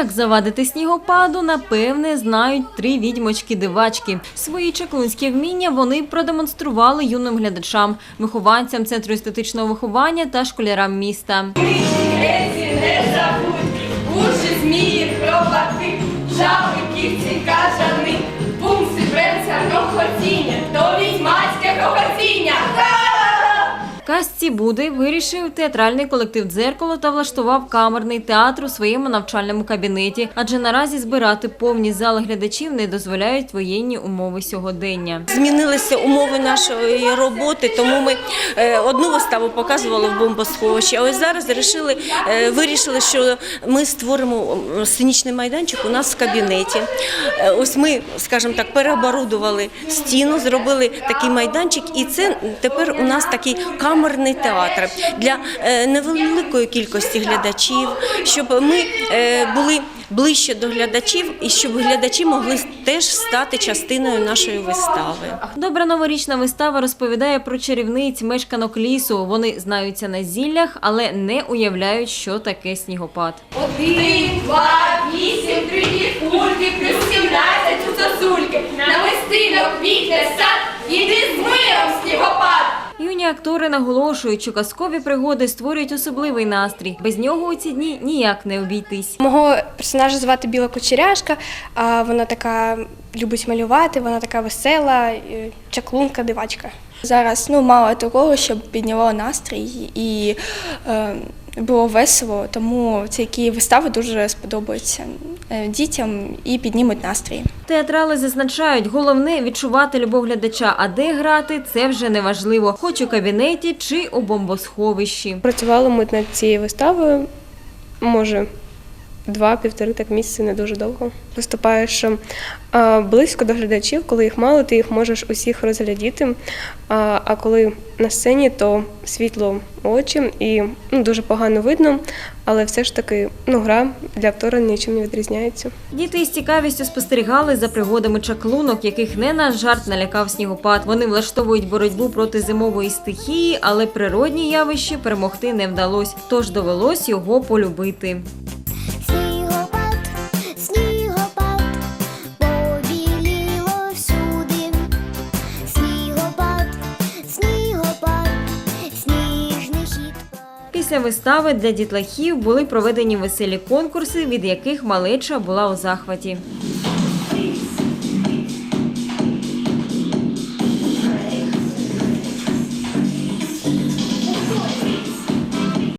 Як завадити снігопаду, напевне, знають три відьмочки-дивачки. Свої чаклунські вміння вони продемонстрували юним глядачам, вихованцям центру естетичного виховання та школярам міста. Греці не забудь, уші змії, хробаки, Казці Буди вирішив театральний колектив «Дзеркало» та влаштував камерний театр у своєму навчальному кабінеті, адже наразі збирати повні зали глядачів не дозволяють воєнні умови сьогодення. Змінилися умови нашої роботи, тому ми е, одну виставу показували в бомбосховищі. А ось зараз вирішили, е, вирішили, що ми створимо сценічний майданчик у нас в кабінеті. Е, Ось ми, скажімо так, переоборудували стіну, зробили такий майданчик, і це тепер у нас такий камерний театр для е, невеликої кількості глядачів, щоб ми е, були ближче до глядачів і щоб глядачі могли теж стати частиною нашої вистави. Добра новорічна вистава розповідає про чарівниць мешканок лісу. Вони знаються на зіллях, але не уявляють, що таке снігопад. Один, два, вісім, три кульки, плюс сімнадцять актори наголошують, що казкові пригоди створюють особливий настрій. Без нього у ці дні ніяк не обійтись. Мого персонажа звати Біла Кучеряшка, а вона така любить малювати, вона така весела, чаклунка, дивачка. Зараз ну мало такого, щоб підняло настрій і е, було весело, тому ці вистави дуже сподобаються дітям і піднімуть настрій. Театрали зазначають, головне відчувати любов глядача, а де грати це вже не важливо, хоч у кабінеті чи у бомбосховищі. Працювали ми над цією виставою, може, два-півтори так місяці, не дуже довго. Виступаєш близько до глядачів, коли їх мало, ти їх можеш усіх розглядіти. А, коли на сцені, то світло очі і ну, дуже погано видно, але все ж таки ну, гра для актора нічим не відрізняється. Діти із цікавістю спостерігали за пригодами чаклунок, яких не на жарт налякав снігопад. Вони влаштовують боротьбу проти зимової стихії, але природні явища перемогти не вдалось, тож довелось його полюбити. Після вистави для дітлахів були проведені веселі конкурси, від яких малеча була у захваті.